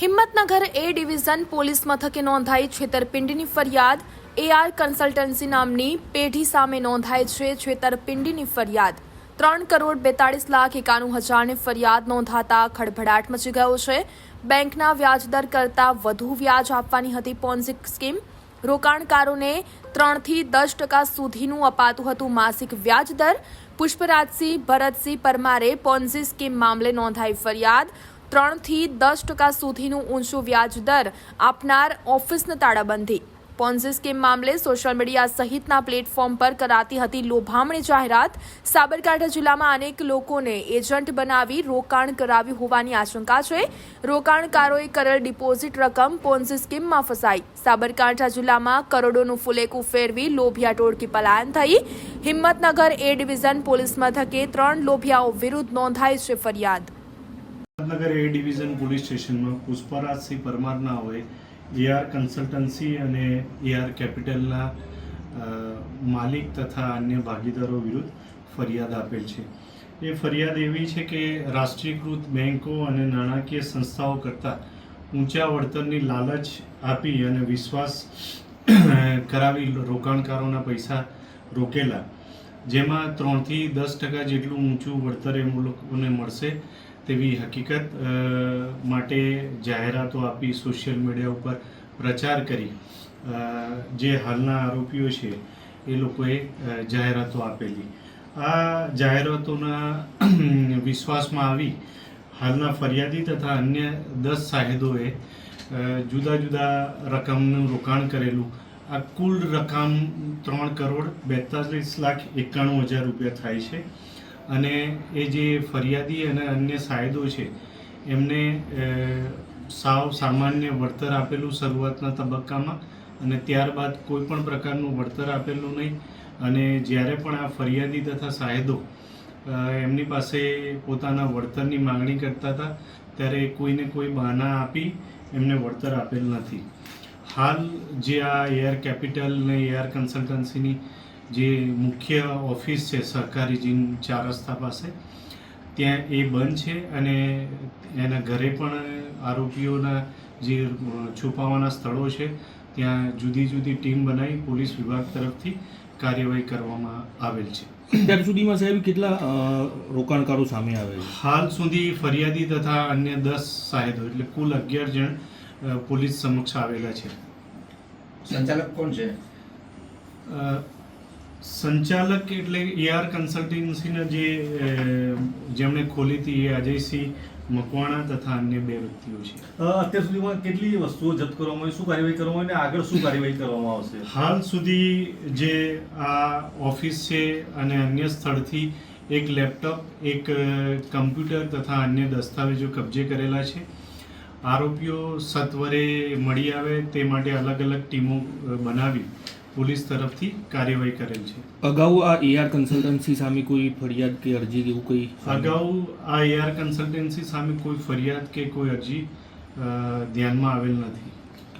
હિંમતનગર એ division police મથકે નોંધાઈ છેતરપિંડીની ફરિયાદ. એઆર કન્સલ્ટન્સી નામની પેઢી સામે નોંધાઈ છે છેતરપિંડીની ફરિયાદ. ત્રણ કરોડ બેતાળીસ લાખ એકાણું હજારની ફરિયાદ નોંધાતા ખળભળાટ મચી ગયો છે. બેંકના વ્યાજદર કરતાં વધુ વ્યાજ આપવાની હતી પોન્ઝી સ્કીમ. રોકાણકારોને ત્રણથી દસ ટકા સુધીનું અપાતું હતું માસિક વ્યાજદર પુષ્પરાજસિંહ ભરતસિંહ પરમારે પોન્ઝી સ્કીમ મામલે નોંધાઈ ફરિયાદ. ત્રણથી દસ ટકા સુધીનું ઊંચું વ્યાજદર આપનાર ઓફિસને તાળાબંધી. પોન્ઝી સ્કીમ મામલે સોશિયલ મીડિયા સહિતના પ્લેટફોર્મ પર કરાતી હતી લોભામણી જાહેરાત. સાબરકાંઠા જિલ્લામાં અનેક લોકોને એજન્ટ બનાવી રોકાણ કરાવ્યું હોવાની આશંકા છે. રોકાણકારોએ કરેલ ડિપોઝિટ રકમ પોન્ઝી સ્કીમમાં ફસાઈ. સાબરકાંઠા જિલ્લામાં કરોડોનું ફુલેકું ફેરવી લોભિયા ટોળકી પલાયન થઈ. હિંમતનગર એ ડિવિઝન પોલીસ મથકે ત્રણ લોભિયાઓ વિરુદ્ધ નોંધાઈ છે ફરિયાદ. નગર એ ડિવિઝન પોલીસ સ્ટેશનમાં પુષ્પરાજસિંહ પરમારના હોય એઆર કન્સલ્ટન્સી અને એઆર કેપિટલના માલિક તથા અન્ય ભાગીદારો વિરુદ્ધ ફરિયાદ આપેલ છે. એ ફરિયાદ એવી છે કે રાષ્ટ્રીયકૃત બેન્કો અને નાણાકીય સંસ્થાઓ કરતાં ઊંચા વળતરની લાલચ આપી અને વિશ્વાસ કરાવી રોકાણકારોના પૈસા રોકેલા. જેમાં ત્રણથી દસ ટકા જેટલું ઊંચું વળતર એ લોકોને મળશે તેવી હકીકત માટે જાહેરાતો આપી, સોશિયલ મીડિયા ઉપર પ્રચાર કરી જે હાલના આરોપીઓ છે એ લોકોએ જાહેરાતો આપેલી. આ જાહેરાતોના વિશ્વાસમાં આવી હાલના ફરિયાદી તથા અન્ય દસ સાહેદોએ જુદા જુદા રકમનું રોકાણ કરેલું આ કુલ રકમ ત્રણ કરોડ બેતાલીસ લાખ એકાણું હજાર રૂપિયા થાય છે. અને એ જે ફરિયાદી અને અન્ય સાયદો છે, એમને સાવ સામાન્ય વળતર આપેલું શરૂઆતના તબક્કામાં અને ત્યારબાદ કોઈ પણ પ્રકારનું વળતર આપેલું નહીં. અને જ્યારે પણ આ ફરિયાદી તથા સાહેદો એમની પાસે પોતાના વળતરની માંગણી કરતા હતા, ત્યારે કોઈને કોઈ બહાના આપી એમને વળતર આપેલ નથી. હાલ જે આ એર કેપિટલ ને એર કન્સલ્ટન્સીની જે મુખ્ય ઓફિસ છે સહકારી જીન ચાર રસ્તા પાસે ત્યાં એ બંધ છે અને એના ઘરે પણ આરોપીઓના જે છુપાવાના સ્થળો છે ત્યાં જુદી જુદી ટીમ બનાવી પોલીસ વિભાગ તરફથી કાર્યવાહી કરવામાં આવેલ છે. અત્યાર સુધીમાં સાહેબ કેટલા રોકાણકારો સામે આવે છે? હાલ સુધી ફરિયાદી તથા અન્ય દસ સાહેદો એટલે કુલ અગિયાર જણ પોલીસ સમક્ષ આવેલા છે. સંચાલક કોણ છે? સંચાલક એટલે એઆર કન્સલ્ટન્સીના જે જેમણે ખોલી હતી એ અજયસિંહ મકવાણા તથા અન્ય બે વ્યક્તિઓ છે. અત્યાર સુધીમાં કેટલી વસ્તુઓ જપ્ત કરવામાં આવી? શું કાર્યવાહી કરવામાં આવી અને આગળ શું કાર્યવાહી કરવામાં આવશે? હાલ સુધી જે આ ઓફિસ છે અને અન્ય સ્થળથી એક લેપટોપ એક કમ્પ્યુટર તથા અન્ય દસ્તાવેજો કબજે કરેલા છે. આરોપીઓ સત્વરે મળી આવે તે માટે અલગ અલગ ટીમો બનાવી પોલીસ તરફથી કાર્યવાહી કરેલ છે. અગાઉ આ એઆર કન્સલ્ટન્સી સામે કોઈ ફરિયાદ કે અરજી કે એવું કોઈ અગાઉ આ એઆર કન્સલ્ટન્સી સામે કોઈ ફરિયાદ કે કોઈ અરજી ધ્યાનમાં આવેલ નથી.